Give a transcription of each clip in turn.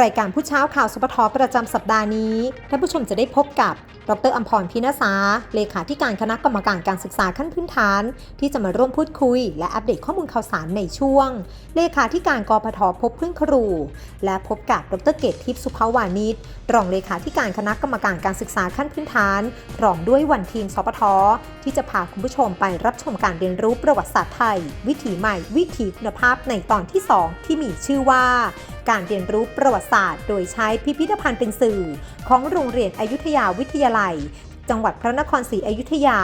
รายการผู้เช้าข่าวสปทประจำสัปดาห์นี้ท่านผู้ชมจะได้พบกับ ดรอัมพรพินาสาเลขาธิการคณะกรรมการการศึกษาขั้นพื้นฐาน ที่จะมาร่วมพูดคุย และอัปเดตข้อมูลข่าวสารในช่วง เลขาธิการกพทพบพึ่งครู และพบกับดรเกตทิพย์สุภาวานิชรองเลขาธิการคณะกรรมการการศึกษาขั้นพื้นฐานพร้อมด้วยวันทีมสปทที่จะพาคุณผู้ชมไปรับชมการเรียนรู้ประวัติศาสตร์ไทย วิถีใหม่ วิถีคุณภาพในตอนที่ 2 ที่มีชื่อว่า การเรียนรู้ประวัติศาสตร์ โดยใช้พิพิธภัณฑ์เป็นสื่อ ของโรงเรียนอยุธยาวิทยาลัย จังหวัดพระนครศรีอยุธยา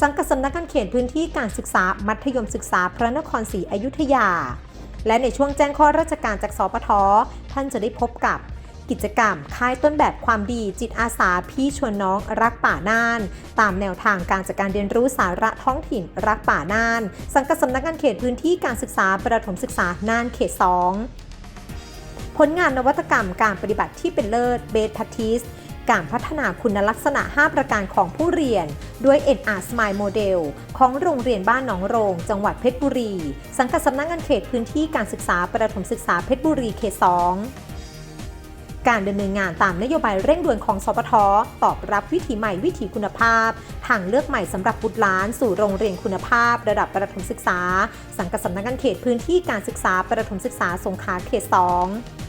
สังกัดสำนักงานเขตพื้นที่การศึกษามัธยมศึกษาพระนครศรีอยุธยา และในช่วงแจ้งข้อราชการจากสปทท่านจะได้พบกับกิจกรรมค่ายต้นแบบความดีจิตอาสาพี่ชวนน้องรักป่าน่าน ตามแนวทางการจัดการเรียนรู้สาระท้องถิ่นรักป่าน่าน สังกัดสำนักงานเขตพื้นที่การศึกษาประถมศึกษาน่านเขต 2 ผลงานนวัตกรรมการปฏิบัติที่เป็นเลิศเบสพัทิสการพัฒนาคุณลักษณะ 5 ประการของผู้เรียน ด้วย NR Smile Model ของโรงเรียนบ้านหนองโรง จังหวัดเพชรบุรี สังกัดสำนักงานเขตพื้นที่การศึกษาประถมศึกษาเพชรบุรีเขต 2 การดำเนินงานตามนโยบายเร่งด่วนของสปทตอบรับวิถีใหม่วิถีคุณภาพ ทางเลือกใหม่สำหรับบุตรหลานสู่โรงเรียนคุณภาพ ระดับประถมศึกษา สังกัดสำนักงานเขตพื้นที่การศึกษาประถมศึกษาสงขลาเขต 2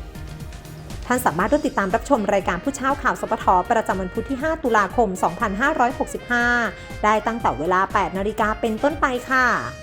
ท่านสามารถร่วมติดตามรับชมรายการผู้เช้าข่าวสปทประจำวันพุธที่ 5 ตุลาคม 2565 ได้ตั้งแต่เวลา 8 นาฬิกาเป็นต้นไปค่ะ